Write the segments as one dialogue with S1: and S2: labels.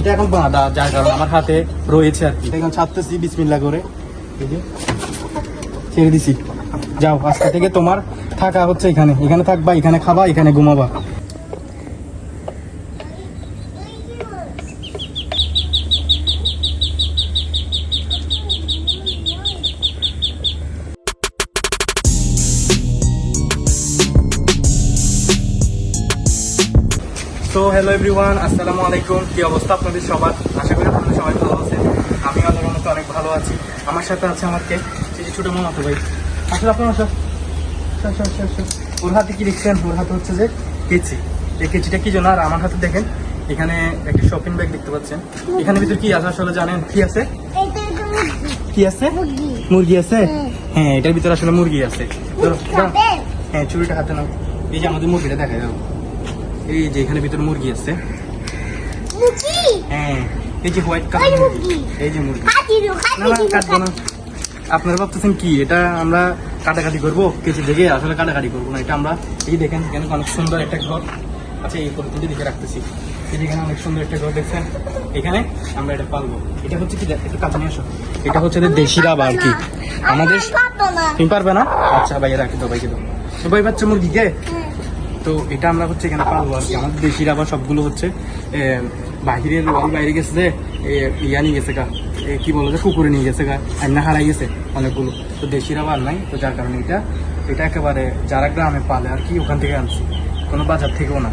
S1: এটা এখন বাঁধা, যার কারণে আমার হাতে রয়েছে আর কি। এখন ছাড়তেছি বিসমিল্লা করে। ছেড়ে দিছি। যাও, আজকে থেকে তোমার থাকা হচ্ছে এখানে। এখানে থাকবা, এখানে খাবা, এখানে ঘুমাবা। তো হ্যালো এভরিওয়ান আসসালামু আলাইকুম। কি অবস্থা আপনাদের সবার? আশা করি আপনাদের সবাই ভালো আছে আমি আল্লাহর মতো অনেক ভালো আছি। আমার সাথে আছে আমার কে যে ছোট মামাতো ভাই। আসলে আপনার আসো। ওর হাতে কি দেখছেন? ওর হাতে হচ্ছে যে কেচি। এই কেচিটা কি জন্য? আর আমার হাতে দেখেন এখানে একটা শপিং ব্যাগ দেখতে পাচ্ছেন। এখানে ভিতর কি আছে আসলে জানেন? কি আছে? কি আছে? মুরগি আছে? হ্যাঁ এটার ভিতরে আসলে মুরগি আছে। হ্যাঁ চুরিটা হাতে নাও। এই যে আমাদের মুরগিটা দেখা যাও এই যে এখানে ভিতরে মুরগি আছে। হ্যাঁ এই যে হোয়াইট কালার মুরগি। এই যে মুরগি। না না কাটবো না। আপনারা ভাবতেছেন কি এটা আমরা কাটাকাটি করব? কিছু দেখে আসলে কাটাকাটি করব না। এটা আমরা এই দেখেন এখানে অনেক সুন্দর একটা ঘর। আচ্ছা এই পরিস্থিতি দিকে রাখতেছি। এই যে এখানে অনেক সুন্দর একটা ঘর দেখছেন? এখানে আমরা এটা পালবো। এটা হচ্ছে কি দেখ- একটু কাছে নিয়ে আসো। এটা হচ্ছে দেশি রাবা আর কি। আমাদের তুমি পারবে না? আচ্ছা ভাইয়া রাখি দাও ভাইকে দাও। তো ভাই বাচ্চা মুরগিকে? তো এটা আমরা হচ্ছে এখানে পালবো আর কি আমাদের দেশির আবার সবগুলো হচ্ছে বাহিরের ওই বাইরে গেছে যে ইয়া নিয়ে গেছে গা। কি বলো যে, কুকুরে নিয়ে গেছে গা আন্না হারাই গেছে অনেকগুলো। তো দেশির আবার নাই, তো যার কারণে এটা এটা একেবারে যারা গ্রামে পালে আর কি ওখান থেকে আনছি। কোনো বাজার থেকেও না।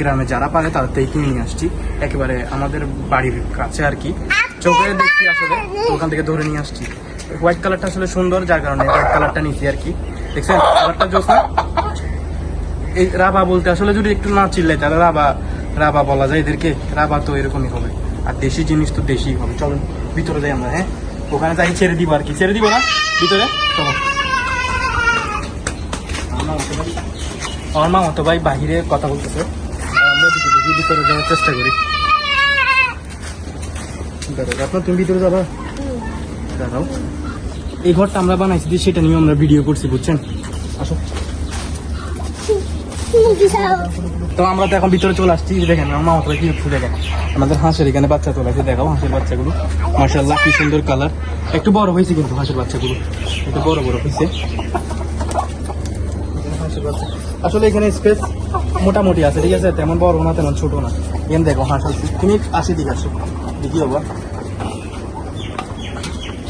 S1: গ্রামে যারা পালে তাদের থেকে কিনে নিয়ে আসছি। একেবারে আমাদের বাড়ির কাছে আর কি। চোখে দেখছি আসলে ওখান থেকে ধরে নিয়ে আসছি। হোয়াইট কালারটা আসলে সুন্দর, যার কারণে হোয়াইট কালারটা নিচ্ছি আর কি। দেখছেন? কালারটা জোস না? এই রাবা বলতে আসলে যদি একটু না চিল্লাই তাহলে রাবা রাবা বলা যায় এদেরকে। রাবা তো এরকমই হবে। আর দেশি জিনিস তো দেশি হবে। চলো, ভিতরে যাই আমরা হ্যাঁ? ওখানে যাই, ছেড়ে দিব আর কি। ছেড়ে দিব না? ভিতরে? চলো। আমার মতো ভাই বাহিরে কথা বলতেছে। ভিতরে যাওয়ার চেষ্টা করি। আপনার তুমি ভিতরে যাবা? দাঁড়াও। এই ঘরটা আমরা বানাইছি সেটা নিয়ে আমরা ভিডিও করছি, বুঝছেন? আসো। তো আমরা তো এখন ভিতরে চলে আসছি, দেখেন, আমার মামা কি উঠছে দেখেন। আমাদের হাঁসের এখানে বাচ্চা চলে আসছে দেখাও হাঁসের বাচ্চাগুলো। মার্শাল্লাহ কি সুন্দর কালার একটু বড় হয়েছে কিন্তু হাঁসের বাচ্চাগুলো। একটু বড় বড় হয়েছে। হাঁসের বাচ্চা। আসলে এখানে স্পেস মোটামুটি আছে, ঠিক আছে? তেমন বড় না, তেমন ছোট না। এখানে দেখো, হাঁস আছে। তুমি আসি, দিকে আসো। দেখি আবার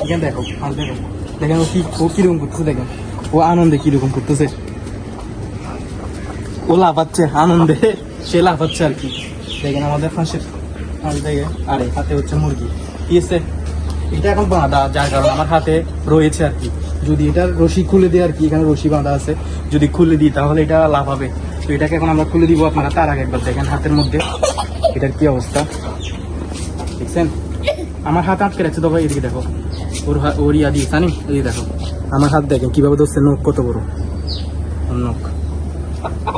S1: এখানে দেখো, হাঁস দেখো। দেখেন ও কি, ও কীরকম করতেছে, দেখেন। ও আনন্দে কীরকম করতেছে। ও লাফাচ্ছে, আনন্দে। সে লাফাচ্ছে আর কি। দেখেন আমাদের হাঁসের হাঁস দেখে। আরে, হাতে হচ্ছে মুরগি। কি আছে এটা এখন বাঁধা, যার কারণে আমার হাতে রয়েছে আর কি। যদি এটা রশি খুলে দিই আর কি, এখানে রশি বাঁধা আছে। যদি খুলে দিই, তাহলে এটা লাফাবে। তো এটাকে এখন আমরা খুলে দিব আপনারা তার আগে একবার দেখেন হাতের মধ্যে। এটার কি অবস্থা? দেখছেন? আমার হাত আটকে রাখছে তো ভাই, এদিকে দেখো। ওর ওর ইয়া দিয়ে জানি এই দেখো। আমার হাত দেখেন, কীভাবে ধরছে, নখ কত বড়? নখ।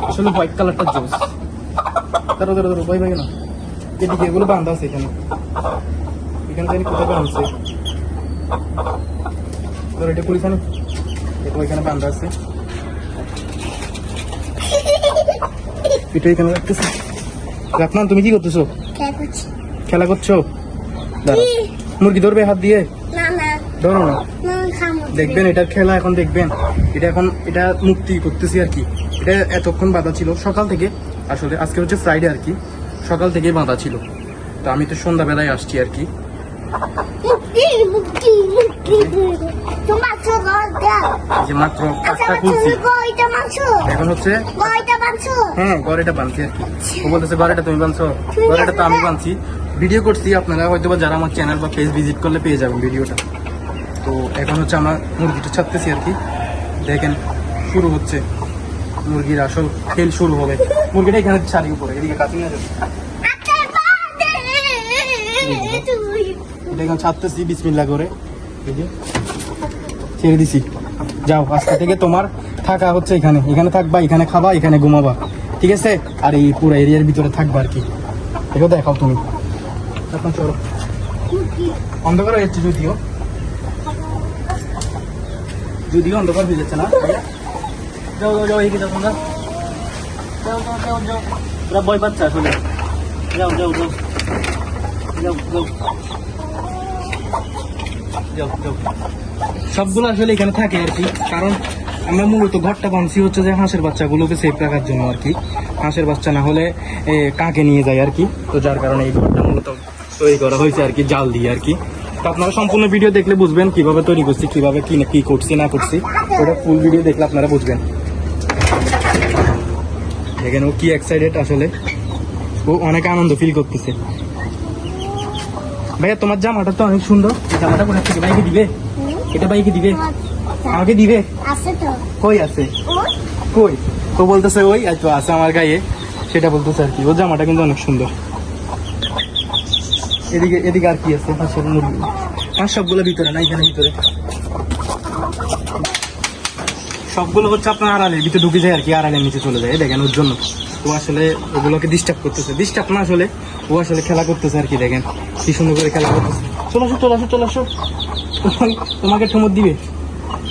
S1: আসলে হোয়াইট কালারটা জোস ধরো ধরো ধরো ভয় ভাই না। এদিকে এগুলো বান্ধা আছে এখানে। এখানে জানি কোথায় বাঁধছে ধরো এটা পুলিশ আনি। দেখো এখানে বান্ধা আছে। এটা এখানে রাখতেছে। রাখনান তুমি কি করতেছো? খেলা করছ? দাঁড়াও। মুরগি ধরবে হাত দিয়ে। ধরো না। দেখবেন এটার খেলা এখন দেখবেন এটা এখন এটা মুক্তি করতেছি আর কি। এটা এতক্ষণ বাঁধা ছিল সকাল থেকে আসলে আজকে হচ্ছে ফ্রাইডে আর কি সকাল থেকে বাঁধা ছিল। তো আমি তো সন্ধ্যাবেলায় আসছি আর কি। এই যে মাত্র পাঁচটা খুলছি। এখন হচ্ছে হ্যাঁ গড়েটা বানছি আর কি। ও বলতেছে গড়েটা তুমি বানছো গড়েটা তো আমি বানছি। ভিডিও করছি আপনারা হয়তো বা যারা আমার চ্যানেল বা পেজ ভিজিট করলে পেয়ে যাবেন ভিডিওটা। এখন হচ্ছে আমরা মুরগিটা ছাড়তেছি আর কি। দেখেন, শুরু হচ্ছে। মুরগির আসল খেল শুরু হবে। মুরগিটা এখানে ছাড়ি উপরে, এদিকে কাছে নিয়ে এটা ছাড়তেছি বিসমিল্লা করে। ছেড়ে দিছি। যাও, আজকে থেকে তোমার থাকা হচ্ছে এখানে। এখানে থাকবা, এখানে খাবা, এখানে ঘুমাবা। ঠিক আছে? আর এই পুরো এরিয়ার ভিতরে থাকবা আর কি। এটাও দেখাও তুমি। এখন চলো। অন্ধকার হয়ে যাচ্ছে যদিও। যদিও অন্ধকার হয়ে যাচ্ছে না। যাও যাও যাও এগিয়ে যাও তোমরা। যাও যাও যাও যাও। ওরা ভয় পাচ্ছে আসলে। যাও যাও যাও। যাও যাও। সবগুলো আসলে এখানে থাকে আর কি। কারণ আমরা মূলত ঘরটা বানছি হচ্ছে যে হাঁসের বাচ্চাগুলোকে সেফ রাখার জন্য আর কি। হাঁসের বাচ্চা না হলে কাকে নিয়ে যায় আর কি। তো যার কারণে এই ঘরটা মূলত তৈরি করা হয়েছে আর কি, জাল দিয়ে আর কি। তো আপনারা সম্পূর্ণ ভিডিও দেখলে বুঝবেন কীভাবে তৈরি করছি কীভাবে কি না কি করছি না করছি। ওটা ফুল ভিডিও দেখলে আপনারা বুঝবেন। দেখেন ও কি এক্সাইটেড আসলে। ও অনেক আনন্দ ফিল করতেছে। ভাইয়া তোমার জামাটা তো অনেক সুন্দর। জামাটা কোথা থেকে বাইকে দিবে? এটা বাইকে দিবে? আমাকে দিবে?
S2: আছে তো।
S1: কই আছে? কই? ও বলতেছে ওই তো আছে আমার গায়ে। সেটা বলতেছে আর কি। ওর জামাটা কিন্তু অনেক সুন্দর। এদিকে এদিকে আর কি আছে? হাঁসের মুরগি। হাঁস সবগুলো ভিতরে না? এখানে ভিতরে? সবগুলো হচ্ছে আপনার আড়ালে ভিতরে ঢুকে যায় আর কি আড়ালের নিচে চলে যায়। দেখেন ওর জন্য। ও আসলে ওগুলোকে ডিস্টার্ব করতেছে। ডিস্টার্ব না আসলে ও আসলে খেলা করতেছে আর কি দেখেন। কি সুন্দর করে খেলা করতেছে। চলে আসো চলে আসো চলে আসো। তোমাকে- ঠুমুর দিবে।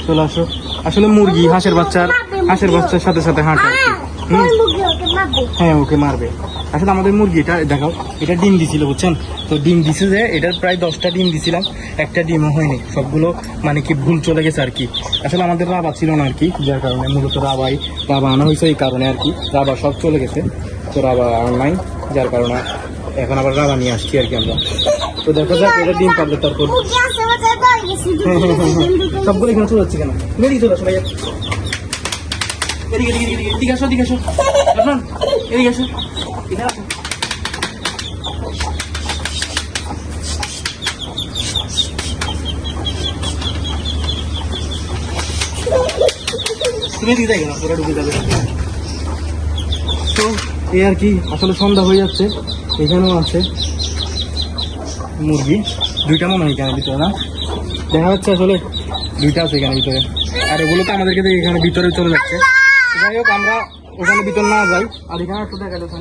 S1: চলে আসো। আসলে মুরগি হাঁসের বাচ্চার হাঁসের বাচ্চার সাথে সাথে হাঁটে হ্যাঁ ওকে মারবে। আসলে আমাদের মুরগিটা দেখাও এটা ডিম দিছিল, বুঝছেন? তো ডিম দিছে যে, এটার প্রায় দশটা ডিম দিছিলাম, একটা ডিমও হয়নি। সবগুলো মানে কি ভুল চলে গেছে আর কি। আসলে আমাদের রাবা ছিল না আর কি, যার কারণে মূলত রাবাই, রাবা আনা হয়েছে এই কারণে আর কি। রাবা সব চলে গেছে, তো রাবা আর নাই, যার কারণে এখন আবার রাবা নিয়ে আসছি আর কি আমরা। তো দেখো যাক, এটা ডিম পারলে তারপর।
S2: মুরগি।
S1: সবগুলো এখানে চলে যাচ্ছে কেন? তুমি এদিকে চলে আসো, ভাইয়া। এদিকে এদিকে এদিকে আসো এদিকে আসো। এদিকে আসো। তো এই আর কি, আসলে সন্ধ্যা হয়ে যাচ্ছে, এখানেও আছে মুরগি। দুইটা মনে হয় এখানে ভিতরে, না? দেখা যাচ্ছে আসলে দুইটা আছে এখানে ভিতরে। আর এগুলো তো আমাদেরকে এখানে ভিতরে চলে যাচ্ছে। যাই হোক, আমরা ওখানে ভিতর না যাই। আর এখানে একটু দেখা যাচ্ছে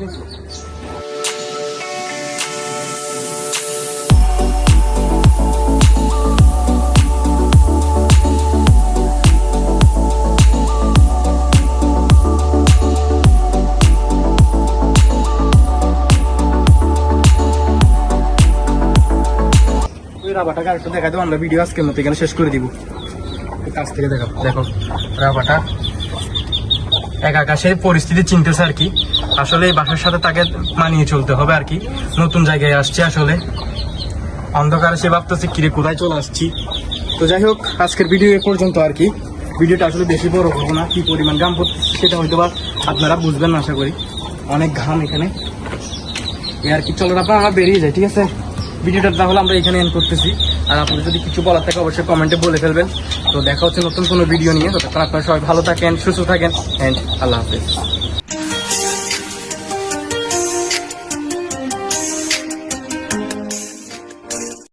S1: এক আকাশের পরিস্থিতি চিনতেছে আর কি। আসলে বাসার সাথে তাকে মানিয়ে চলতে হবে আর কি। নতুন জায়গায় আসছে আসলে। অন্ধকারে সে ভাবতেছে, কিরে, কোথায় চলে আসছি? তো যাই হোক, আজকের ভিডিও এ পর্যন্ত আর কি। ভিডিওটা আসলে বেশি বড় হব না। কি পরিমাণ ঘাম পড়তেছে সেটা হয়তো বা আপনারা বুঝবেন আশা করি। অনেক ঘাম এখানে। এই আর কি, চলো আপনার আমরা বেরিয়ে যাই, ঠিক আছে? ভিডিওটা তাহলে আমরা এখানে এন্ড করতেছি। আর আপনাদের যদি কিছু বলার থাকে অবশ্যই কমেন্টে বলে ফেলবেন। তো দেখা হচ্ছে নতুন কোনো ভিডিও নিয়ে। ততক্ষণ আপনারা সবাই ভালো থাকেন, সুস্থ থাকেন অ্যান্ড আল্লাহ হাফেজ।